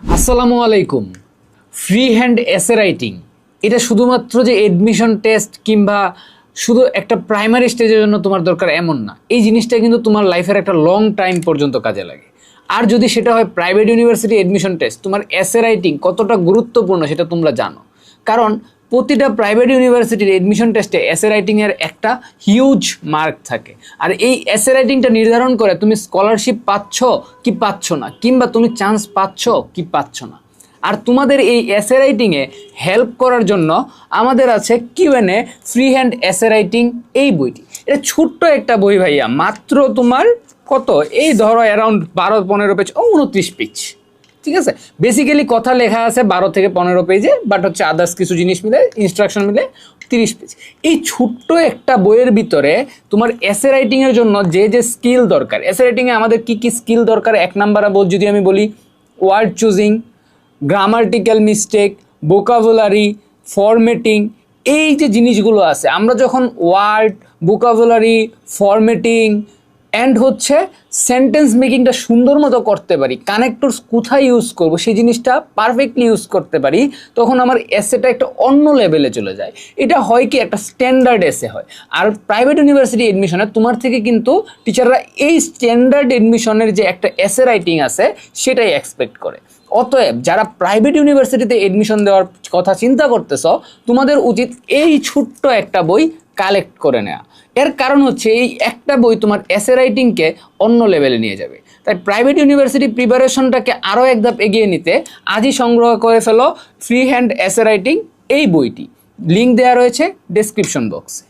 আসসালামু আলাইকুম। Free hand essay writing এটা শুধুমাত্র যে এডমিশন টেস্ট কিংবা শুধু একটা প্রাইমারি স্টেজের জন্য তোমার দরকার এমন না। এই জিনিসটা কিন্তু তোমার লাইফের একটা লং টাইম পর্যন্ত কাজে লাগে। আর যদি সেটা হয় প্রাইভেট ইউনিভার্সিটি এডমিশন টেস্ট তোমার এসে রাইটিং কতটা গুরুত্বপূর্ণ সেটা তোমরা জানো। কারণ প্রতিটা প্রাইভেট ইউনিভার্সিটির এডমিশন টেস্টে এসে রাইটিংয়ের একটা হিউজ মার্ক থাকে। আর এই এসে রাইটিংটা নির্ধারণ করে তুমি স্কলারশিপ পাচ্ছ কি পাচ্ছ না, কিংবা তুমি চান্স পাচ্ছ কি পাচ্ছ না। আর তোমাদের এই এসে রাইটিংয়ে হেল্প করার জন্য আমাদের আছে QnA free hand essay writing এই বইটি। এটা ছোট্ট একটা বই ভাইয়া, মাত্র তোমার কত? এই ধরো অ্যারাউন্ড বারো, পনেরো পেজ ও উনত্রিশ পেজ ঠিক আছে? বেসিক্যালি কথা লেখা আছে বারো থেকে পনেরো পেজে বাট হচ্ছে আদার্স কিছু জিনিস মিলে ইনস্ট্রাকশন মিলে তিরিশ পেজ এই ছোট্ট একটা বইয়ের ভিতরে তোমার এসে রাইটিংয়ের জন্য যে যে স্কিল দরকার এসে রাইটিংয়ে আমাদের কি কি স্কিল দরকার? এক নাম্বার যদি আমি বলি word choosing grammatical mistake vocabulary formatting এই যে জিনিসগুলো আছে, আমরা যখন ওয়ার্ড বোকাবুলারি ফরম্যাটিং অ্যান্ড হচ্ছে সেন্টেন্স মেকিংটা সুন্দর মতো করতে পারি। কানেক্টরস কোথায় ইউজ করব? সেই জিনিসটা পারফেক্টলি ইউজ করতে পারি। তখন আমার এসেটা একটা অন্য লেভেলে চলে যায়। এটা হয় কি? একটা স্ট্যান্ডার্ড এসে হয়। আর প্রাইভেট ইউনিভার্সিটি এডমিশনে তোমার থেকে কিন্তু টিচাররা এই স্ট্যান্ডার্ড এডমিশনের যে একটা এসে রাইটিং আছে, সেটাই এক্সপেক্ট করে। অতএব যারা প্রাইভেট ইউনিভার্সিটিতে এডমিশন দেওয়ার কথা চিন্তা করতেছ, তোমাদের উচিত এই ছোট্ট একটা বই কালেক্ট করে নেওয়া এর কারণ হচ্ছে এই একটা বই তোমার এসে রাইটিংকে অন্য লেভেলে নিয়ে যাবে। তাই প্রাইভেট ইউনিভার্সিটি প্রিপারেশনটাকে আরও এক ধাপ এগিয়ে নিতে আজই সংগ্রহ করে ফেলো ফ্রি হ্যান্ড এসে রাইটিং এই বইটি। লিঙ্ক দেওয়া রয়েছে ডেসক্রিপশন বক্সে